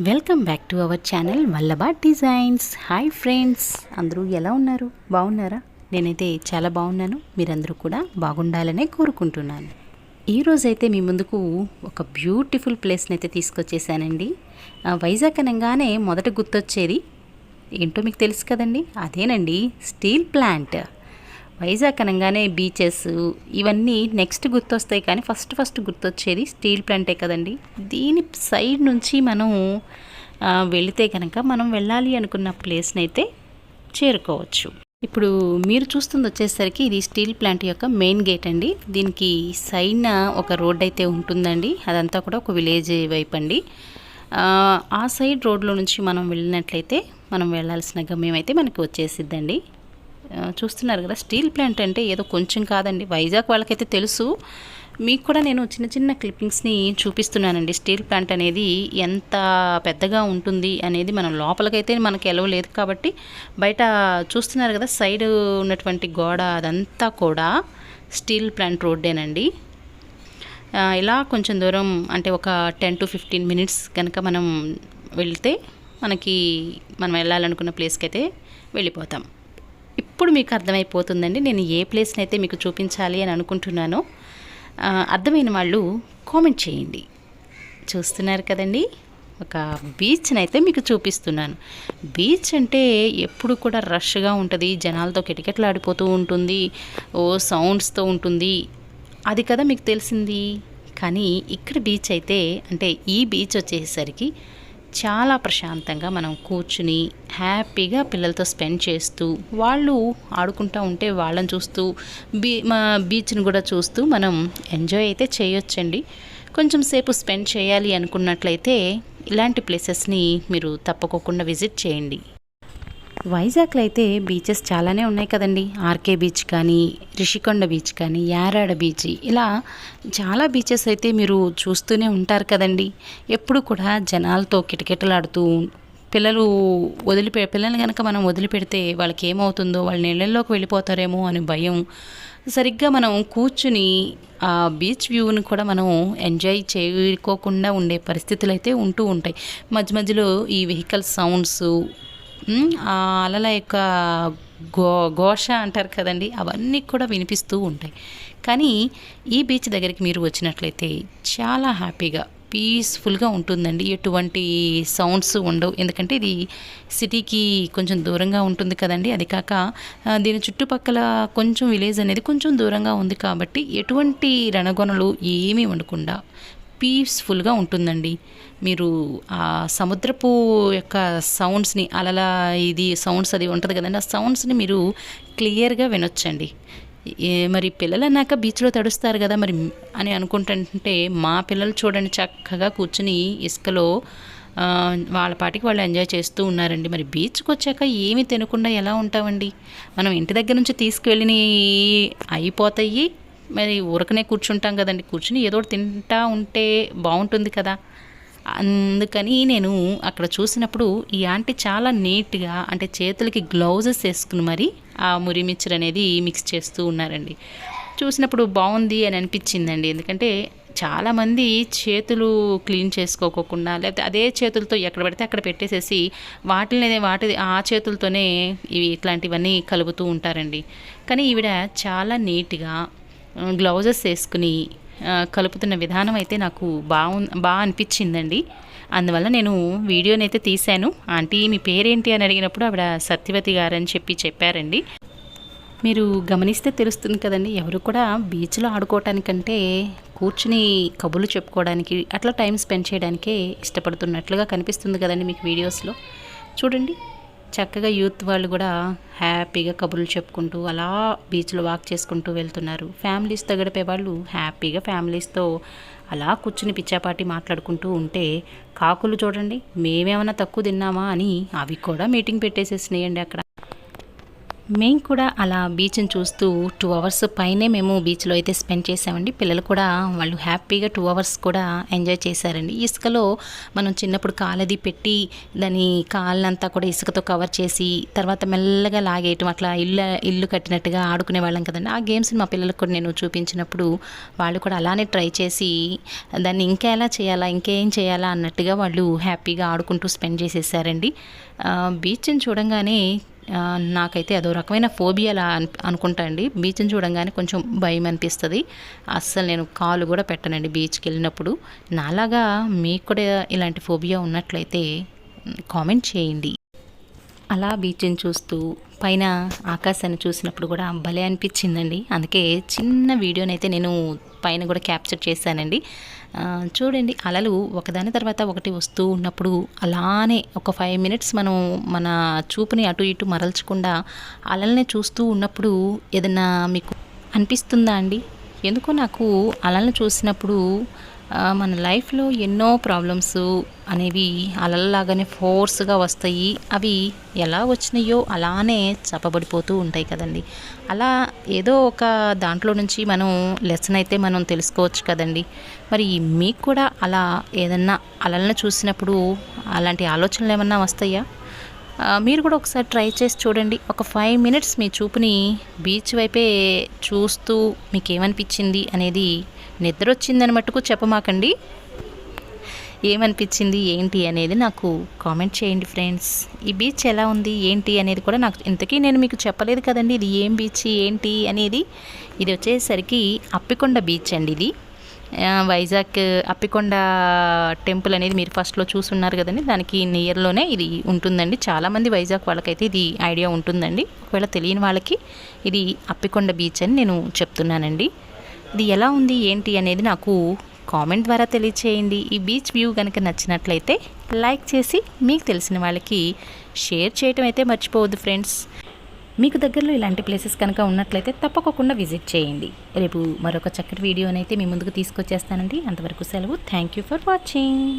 Welcome back to our channel Vallabha designs. Hi friends అందరూ ఎలా ఉన్నారు? బాగున్నారా? నేనైతే చాలా బాగున్నాను. మీరందరూ కూడా బాగుండాలనే కోరుకుంటున్నాను. ఈరోజైతే మీ ముందుకు ఒక బ్యూటిఫుల్ ప్లేస్ని అయితే తీసుకొచ్చేసానండి. వైజాగ్ అనగానే మొదట గుర్తొచ్చేది ఏంటో మీకు తెలుసు కదండి? అదేనండి స్టీల్ ప్లాంట్. వైజాగ్ అనగానే బీచెస్ ఇవన్నీ నెక్స్ట్ గుర్తొస్తాయి కానీ ఫస్ట్ ఫస్ట్ గుర్తొచ్చేది స్టీల్ ప్లాంటే కదండి. దీని సైడ్ నుంచి మనం వెళితే కనుక మనం వెళ్ళాలి అనుకున్న ప్లేస్ని అయితే చేరుకోవచ్చు. ఇప్పుడు మీరు చూస్తుంది వచ్చేసరికి ఇది స్టీల్ ప్లాంట్ యొక్క మెయిన్ గేట్ అండి. దీనికి సైడ్న ఒక రోడ్ అయితే ఉంటుందండి. అదంతా కూడా ఒక విలేజ్ వైపు అండి ఆ, సైడ్ రోడ్లో నుంచి మనం వెళ్ళినట్లయితే మనం వెళ్ళాల్సిన గమ్యం అయితే మనకి వచ్చేసిద్దండి. చూస్తున్నారు కదా స్టీల్ ప్లాంట్ అంటే ఏదో కొంచెం కాదండి. వైజాగ్ వాళ్ళకైతే తెలుసు. మీకు కూడా నేను చిన్న చిన్న క్లిప్పింగ్స్ని చూపిస్తున్నానండి. స్టీల్ ప్లాంట్ అనేది ఎంత పెద్దగా ఉంటుంది అనేది మనం లోపలికైతే మనకి ఎలవలేదు కాబట్టి బయట చూస్తున్నారు కదా సైడ్ ఉన్నటువంటి గోడ అదంతా కూడా స్టీల్ ప్లాంట్ రోడ్డేనండి. ఇలా కొంచెం దూరం అంటే ఒక టెన్ టు ఫిఫ్టీన్ మినిట్స్ కనుక మనం వెళ్తే మనకి మనం వెళ్ళాలనుకున్న ప్లేస్కి అయితే వెళ్ళిపోతాం. ఇప్పుడు మీకు అర్థమైపోతుందండి? నేను ఏ ప్లేస్ని అయితే మీకు చూపించాలి అని అనుకుంటున్నానో అర్థమైన వాళ్ళు కామెంట్ చేయండి. చూస్తున్నారు కదండి? ఒక బీచ్ని అయితే మీకు చూపిస్తున్నాను. బీచ్ అంటే ఎప్పుడు కూడా రష్గా ఉంటుంది. జనాలతో కిటకిటలాడిపోతూ ఉంటుంది. ఓ సౌండ్స్తో ఉంటుంది. అది కదా మీకు తెలిసింది. కానీ ఇక్కడ బీచ్ అయితే అంటే ఈ బీచ్ వచ్చేసరికి చాలా ప్రశాంతంగా మనం కూర్చుని హ్యాపీగా పిల్లలతో స్పెండ్ చేస్తూ వాళ్ళు ఆడుకుంటూ ఉంటే వాళ్ళని చూస్తూ బీ మా బీచ్ని కూడా చూస్తూ మనం ఎంజాయ్ అయితే చేయొచ్చండి. కొంచెం సేపు స్పెండ్ చేయాలి అనుకున్నట్లయితే ఇలాంటి ప్లేసెస్ని మీరు తప్పకోకుండా విజిట్ చేయండి. వైజాగ్లో అయితే బీచెస్ చాలానే ఉన్నాయి కదండి. ఆర్కే బీచ్ కానీ రిషికొండ బీచ్ కానీ యారాడ బీచ్ ఇలా చాలా బీచెస్ అయితే మీరు చూస్తూనే ఉంటారు కదండి. ఎప్పుడు కూడా జనాలతో కిటకిటలాడుతూ పిల్లలు వదిలిపె పిల్లల్ని కనుక మనం వదిలిపెడితే వాళ్ళకి ఏమవుతుందో వాళ్ళ నీళ్ళల్లోకి వెళ్ళిపోతారేమో అని భయం. సరిగ్గా మనం కూర్చుని ఆ బీచ్ వ్యూని కూడా మనం ఎంజాయ్ చేయకోకుండా ఉండే పరిస్థితులు అయితే ఉంటూ ఉంటాయి. మధ్య మధ్యలో ఈ వెహికల్ సౌండ్స్ ఆ అలల యొక్క గో ఘోష అంటారు కదండి అవన్నీ కూడా వినిపిస్తూ ఉంటాయి. కానీ ఈ బీచ్ దగ్గరికి మీరు వచ్చినట్లయితే చాలా హ్యాపీగా పీస్ఫుల్గా ఉంటుందండి. ఎటువంటి సౌండ్స్ ఉండవు. ఎందుకంటే ఇది సిటీకి కొంచెం దూరంగా ఉంటుంది కదండి. అది కాక దీని చుట్టుపక్కల కొంచెం విలేజ్ అనేది కొంచెం దూరంగా ఉంది కాబట్టి ఎటువంటి రణగొనలు ఏమీ ఉండకుండా పీస్ఫుల్గా ఉంటుందండి. మీరు ఆ సముద్రపు యొక్క సౌండ్స్ని అలల ఇది సౌండ్స్ అది ఉంటుంది కదండి ఆ సౌండ్స్ని మీరు క్లియర్గా వినొచ్చండి. ఏ మరి పిల్లలు అన్నాక బీచ్లో తడుస్తారు కదా మరి అని అనుకుంటుంటే మా పిల్లలు చూడండి చక్కగా కూర్చుని ఇసుకలో వాళ్ళ పాటికి వాళ్ళు ఎంజాయ్ చేస్తూ ఉన్నారండి. మరి బీచ్కి వచ్చాక ఏమి తినకుండా ఎలా ఉంటామండి? మనం ఇంటి దగ్గర నుంచి తీసుకువెళ్ళినవి అయిపోతాయి. మరి ఉరకనే కూర్చుంటాం కదండి. కూర్చుని ఏదో తింటా ఉంటే బాగుంటుంది కదా. అందుకని నేను అక్కడ చూసినప్పుడు ఈ ఆంటీ చాలా నీట్గా అంటే చేతులకి గ్లౌజెస్ వేసుకుని మరి ఆ మురిమిచ్చర్ అనేది మిక్స్ చేస్తూ ఉన్నారండి. చూసినప్పుడు బాగుంది అని అనిపించిందండి. ఎందుకంటే చాలామంది చేతులు క్లీన్ చేసుకోకుండా లేకపోతే అదే చేతులతో ఎక్కడ పడితే అక్కడ పెట్టేసేసి వాటిని వాటి ఆ చేతులతోనే ఇవి ఇట్లాంటివన్నీ కలుపుతూ ఉంటారండి. కానీ ఈవిడ చాలా నీట్గా గ్లౌజెస్ వేసుకుని కలుపుతున్న విధానం అయితే నాకు బాగు బాగా అనిపించిందండి. అందువల్ల నేను వీడియోని అయితే తీశాను. ఆంటీ మీ పేరేంటి అని అడిగినప్పుడు ఆవిడ సత్యవతి గారని చెప్పి చెప్పారండి. మీరు గమనిస్తే తెలుస్తుంది కదండి ఎవరు కూడా బీచ్లో ఆడుకోవటానికంటే కూర్చుని కబుర్లు చెప్పుకోవడానికి అట్లా టైం స్పెండ్ చేయడానికే ఇష్టపడుతున్నట్లుగా కనిపిస్తుంది కదండి మీకు వీడియోస్లో. చూడండి. చక్కగా యూత్ వాళ్ళు కూడా హ్యాపీగా కబుర్లు చెప్పుకుంటూ అలా బీచ్లో వాక్ చేసుకుంటూ వెళ్తున్నారు. ఫ్యామిలీస్తో గడిపే వాళ్ళు హ్యాపీగా ఫ్యామిలీస్తో అలా కూర్చుని పిచ్చాపాటి మాట్లాడుకుంటూ ఉంటే కాకులు చూడండి మేమేమైనా తక్కువ తిన్నామా అని అవి కూడా మీటింగ్ పెట్టేసేసినాయండి అక్కడ. మేము కూడా అలా బీచ్ని చూస్తూ టూ అవర్స్ పైనే మేము బీచ్లో అయితే స్పెండ్ చేసామండి. పిల్లలు కూడా వాళ్ళు హ్యాపీగా టూ అవర్స్ కూడా ఎంజాయ్ చేశారండి. ఇసుకలో మనం చిన్నప్పుడు కాలది పెట్టి దాని కాళ్ళంతా కూడా ఇసుకతో కవర్ చేసి తర్వాత మెల్లగా లాగేయటం అట్లా ఇల్లు ఇల్లు కట్టినట్టుగా ఆడుకునే వాళ్ళం కదండి. ఆ గేమ్స్ని మా పిల్లలకు కూడా నేను చూపించినప్పుడు వాళ్ళు కూడా అలానే ట్రై చేసి దాన్ని ఇంకా ఎలా చేయాలా ఇంకేం చేయాలా అన్నట్టుగా వాళ్ళు హ్యాపీగా ఆడుకుంటూ స్పెండ్ చేసేసారండి. బీచ్ని చూడంగానే నాకైతే అదో రకమైన ఫోబియాలా అను అనుకుంటా అండి. బీచ్ని చూడంగానే కొంచెం భయం అనిపిస్తుంది. అస్సలు నేను కాలు కూడా పెట్టనండి బీచ్కి వెళ్ళినప్పుడు నాలాగా మీకు కూడా ఇలాంటి ఫోబియా ఉన్నట్లయితే కామెంట్ చేయండి. అలా బీచ్ని చూస్తూ పైన ఆకాశాన్ని చూసినప్పుడు కూడా భలే అనిపించిందండి. అందుకే చిన్న వీడియోనైతే నేను పైన కూడా క్యాప్చర్ చేశానండి. చూడండి అలలు ఒకదాని తర్వాత ఒకటి వస్తూ ఉన్నప్పుడు అలానే ఒక ఫైవ్ మినిట్స్ మనం మన చూపుని అటు ఇటు మరల్చకుండా అలల్ని చూస్తూ ఉన్నప్పుడు ఏదన్నా మీకు అనిపిస్తుందా అండి? ఎందుకో నాకు అలల్ని చూసినప్పుడు మన లైఫ్లో ఎన్నో ప్రాబ్లమ్స్ అనేవి అలల్లాగానే ఫోర్స్గా వస్తాయి. అవి ఎలా వచ్చినాయో అలానే చప్పబడిపోతూ ఉంటాయి కదండి. అలా ఏదో ఒక దాంట్లో నుంచి మనం లెసన్ అయితే మనం తెలుసుకోవచ్చు కదండి. మరి మీకు కూడా అలా ఏదన్నా అలలను చూసినప్పుడు అలాంటి ఆలోచనలు ఏమన్నా వస్తాయా? మీరు కూడా ఒకసారి ట్రై చేసి చూడండి. ఒక ఫైవ్ మినిట్స్ మీ చూపుని బీచ్ వైపే చూస్తూ మీకు ఏమనిపించింది అనేది నిద్ర వచ్చిందని మట్టుకు చెప్పమాకండి. ఏమనిపించింది ఏంటి అనేది నాకు కామెంట్ చేయండి ఫ్రెండ్స్. ఈ బీచ్ ఎలా ఉంది ఏంటి అనేది కూడా నాకు ఇంతకీ నేను మీకు చెప్పలేదు కదండి. ఇది ఏం బీచ్ ఏంటి అనేది. ఇది వచ్చేసరికి అప్పికొండ బీచ్ అండి ఇది. వైజాగ్ అప్పికొండ టెంపుల్ అనేది మీరు ఫస్ట్లో చూసున్నారు కదండి. దానికి నియర్లోనే ఇది ఉంటుందండి. చాలామంది వైజాగ్ వాళ్ళకైతే ఇది ఐడియా ఉంటుందండి. ఒకవేళ తెలియని వాళ్ళకి ఇది అప్పికొండ బీచ్ అని నేను చెప్తున్నానండి. ఇది ఎలా ఉంది ఏంటి అనేది నాకు కామెంట్ ద్వారా తెలియచేయండి. ఈ బీచ్ వ్యూ కనుక నచ్చినట్లయితే లైక్ చేసి మీకు తెలిసిన వాళ్ళకి షేర్ చేయటం అయితే మర్చిపోవద్దు ఫ్రెండ్స్. మీకు దగ్గరలో ఇలాంటి ప్లేసెస్ కనుక ఉన్నట్లయితే తప్పకుండా విజిట్ చేయండి. రేపు మరొక చక్కటి వీడియోనైతే మీ ముందుకు తీసుకొచ్చేస్తానండి. అంతవరకు సెలవు. Thank you for watching